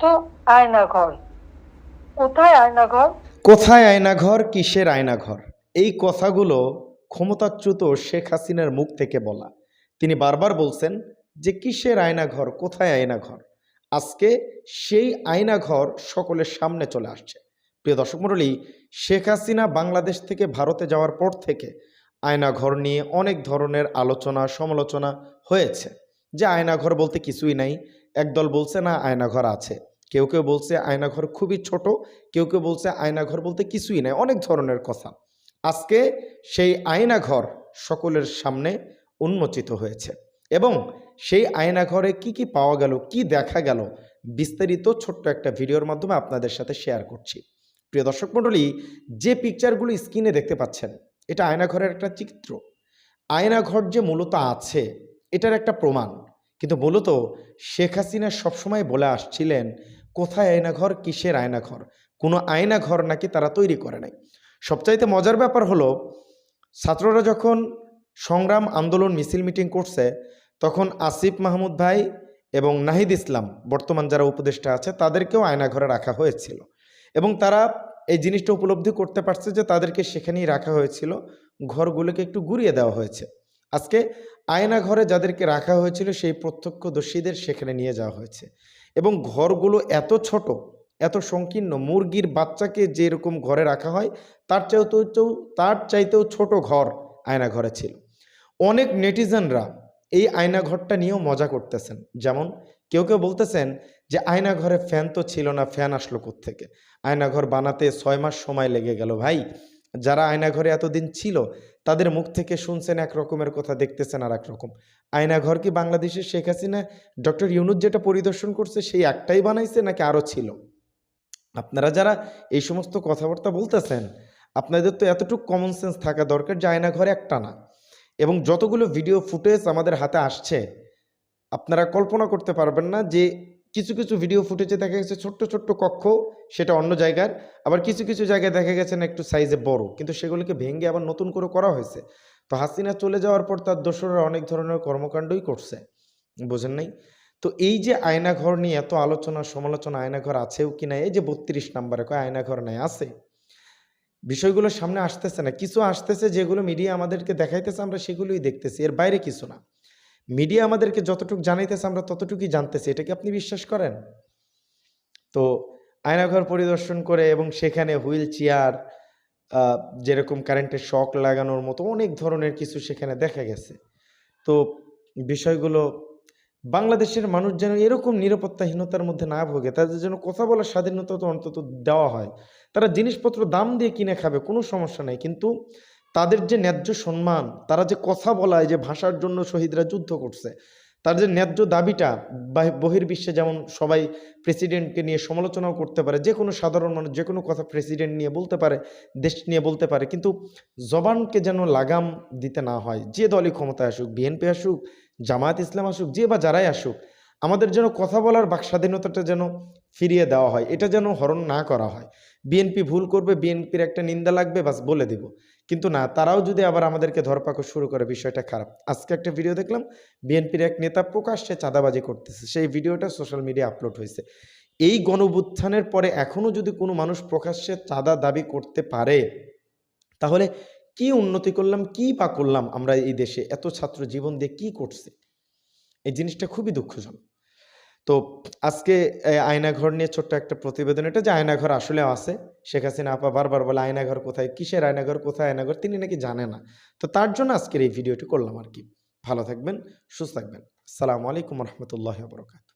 তো আয়নাঘর। কোথায় আয়নাঘর? কোথায় আয়নাঘর? কিসের আয়নাঘর? এই কথাগুলো ক্ষমতাচ্যুত শেখ হাসিনার মুখ থেকে বলা। তিনি বারবার বলছেন যে, কিসের আয়নাঘর? কোথায় আয়নাঘর? আজকে সেই আয়নাঘর সকলের সামনে চলে আসছে। প্রিয় দর্শক মণ্ডলী, শেখ হাসিনা বাংলাদেশ থেকে ভারতে যাওয়ার পর থেকে আয়নাঘর নিয়ে অনেক ধরনের আলোচনা, সমালোচনা হয়েছে। যে, আয়নাঘর বলতে কিছুই নাই। একদল বলছে, না, আয়নাঘর আছে। কেউ কেউ বলছে আয়নাঘর খুবই ছোট, কেউ কেউ বলছে আয়নাঘর বলতে কিছুই নাই, অনেক ধরনের কথা। আজকে সেই আয়নাঘর সকলের সামনে উন্মোচিত হয়েছে এবং সেই আয়নাঘরে কি কি পাওয়া গেল, কি দেখা গেল, বিস্তারিত ছোট্ট একটা ভিডিওর মাধ্যমে আপনাদের সাথে শেয়ার করছি। প্রিয় দর্শক মণ্ডলী, যে পিকচারগুলো স্ক্রিনে দেখতে পাচ্ছেন, এটা আয়নাঘরের একটা চিত্র। আয়নাঘর যে মূলত আছে, এটার একটা প্রমাণ। কিন্তু মূলত শেখ হাসিনা সবসময় বলে আসছিলেন কোথায় আয়নাঘর, কিসের আয়নাঘর? কোনো আয়নাঘর নাকি তারা তৈরি করে নাই। সবচাইতে মজার ব্যাপার হলো, ছাত্ররা যখন সংগ্রাম, আন্দোলন, মিছিল, মিটিং করছে, তখন আসিফ মাহমুদ ভাই এবং নাহিদ ইসলাম, বর্তমান যারা উপদেষ্টা আছে, তাদেরকেও আয়নাঘরে রাখা হয়েছিল। এবং তারা এই জিনিসটা উপলব্ধি করতে পারছে যে তাদেরকে সেখানেই রাখা হয়েছিল। ঘরগুলোকে একটু ঘুরিয়ে দেওয়া হয়েছে। আজকে আয়না ঘরে যাদেরকে রাখা হয়েছিল, সেই প্রত্যক্ষদর্শীদের সেখানে নিয়ে যাওয়া হয়েছে। এবং ঘরগুলো এত ছোট, এত সংকীর্ণ, মুরগির বাচ্চাকে যেরকম ঘরে রাখা হয়, তার চাইতেও তার চাইতেও ছোট ঘর আয়না ঘরে ছিল। অনেক নেটিজেনরা এই আয়না ঘরটা নিয়েও মজা করতেছেন। যেমন কেউ কেউ বলতেছেন যে, আয়না ঘরে ফ্যান তো ছিল না, ফ্যান আসলো থেকে আয়নাঘর বানাতে ছয় মাস সময় লেগে গেল ভাই। যারা আয়নাঘরে এতদিন ছিল তাদের মুখ থেকে শুনছেন এক রকমের কথা, দেখতেছেন আর এক রকম আয়নাঘর কি বাংলাদেশের শেখ হাসিনা? ডক্টর ইউনুস যেটা পরিদর্শন করছে সেই একটাই বানাইছে নাকি আরও ছিল? আপনারা যারা এই সমস্ত কথাবার্তা বলতেছেন, আপনাদের তো এতটুকু কমন সেন্স থাকা দরকার যে আয়নাঘর একটা না। এবং যতগুলো ভিডিও ফুটেজ আমাদের হাতে আসছে, আপনারা কল্পনা করতে পারবেন না যে কিছু কিছু ভিডিও ফুটেজে দেখা গেছে ছোট্ট ছোট্ট কক্ষ, সেটা অন্য জায়গার। আবার কিছু কিছু জায়গায় দেখা গেছে না একটু সাইজে বড়, কিন্তু সেগুলিকে ভেঙে আবার নতুন করে করা হয়েছে। তো হাসিনা চলে যাওয়ার পর তার দোসররা অনেক ধরনের কর্মকাণ্ডই করছে, বোঝেন নাই? তো এই যে আয়নাঘর নিয়ে এত আলোচনা, সমালোচনা, আয়নাঘর আছেও কি না এই যে বত্রিশ নাম্বারে কয় আয়নাঘর নাই, আছে। বিষয়গুলো সামনে আসতেছে না, কিছু আসতেছে যেগুলো মিডিয়া আমাদেরকে দেখাইতেছে, আমরা সেগুলোই দেখতেছি, এর বাইরে কিছু না। মিডিয়া আমাদেরকে যতটুকু জানাইতেছে, আমরা ততটুকুই জানতেছি। এটা কি আপনি বিশ্বাস করেন? তো আয়নাঘর পরিদর্শন করে এবং সেখানে হুইল চেয়ার যেরকম কারেন্টের শক লাগানোর মতো অনেক ধরনের কিছু সেখানে দেখা গেছে। তো বিষয়গুলো, বাংলাদেশের মানুষ যেন এরকম নিরাপত্তাহীনতার মধ্যে না ভোগে, তাদের যেন কথা বলার স্বাধীনতা তো অন্তত দেওয়া হয়। তারা জিনিসপত্র দাম দিয়ে কিনে খাবে, কোনো সমস্যা নেই। কিন্তু তাদের যে ন্যায্য সম্মান, তারা যে কথা বলায় যে ভাষার জন্য শহীদরা যুদ্ধ করছে, তার যে ন্যায্য দাবিটা বাহি- বহির্বিশ্বে যেমন সবাই প্রেসিডেন্টকে নিয়ে সমালোচনাও করতে পারে, যে কোনো সাধারণ মানুষ যে কোনো কথা প্রেসিডেন্ট নিয়ে বলতে পারে, দেশ নিয়ে বলতে পারে, কিন্তু জবানকে যেন লাগাম দিতে না হয়, যে দলই ক্ষমতায় আসুক, বিএনপি আসুক, জামায়াত ইসলাম আসুক, যে বা যারাই আসুক, আমাদের যেন কথা বলার বাক স্বাধীনতাটা যেন ফিরিয়ে দেওয়া হয়, এটা যেন হরণ না করা হয়। বিএনপি ভুল করবে, বিএনপির একটা নিন্দা লাগবে, বাস বলে দিব। কিন্তু না, তারাও যদি আবার আমাদেরকে ধরপাকড় শুরু করে, বিষয়টা খারাপ। আজকে একটা ভিডিও দেখলাম, বিএনপির এক নেতা প্রকাশ্যে চাঁদাবাজি করতেছে। সেই ভিডিওটা সোশ্যাল মিডিয়া আপলোড হয়েছে। এই গণবুত্থানের পরে এখনও যদি কোনো মানুষ প্রকাশ্যে চাঁদা দাবি করতে পারে, তাহলে কি উন্নতি করলাম, কি বা করলাম আমরা এই দেশে? এত ছাত্র জীবন দিয়ে কি করছে? এই জিনিসটা খুবই দুঃখজনক। তো আজকে আয়নাঘর নিয়ে ছোট্ট একটা প্রতিবেদন। এটা যে আয়নাঘর আসলে আছে, শেখ হাসিনা আপা বারবার বলে আয়নাঘর কোথায়, কিসের আয়নাঘর, কোথায় আয়নাঘর, তিনি নাকি জানে না। তো তার জন্য আজকের এই ভিডিওটি করলাম আর কি। ভালো থাকবেন, সুস্থ থাকবেন। আসসালামু আলাইকুম রহমতুল্লাহ বরকাত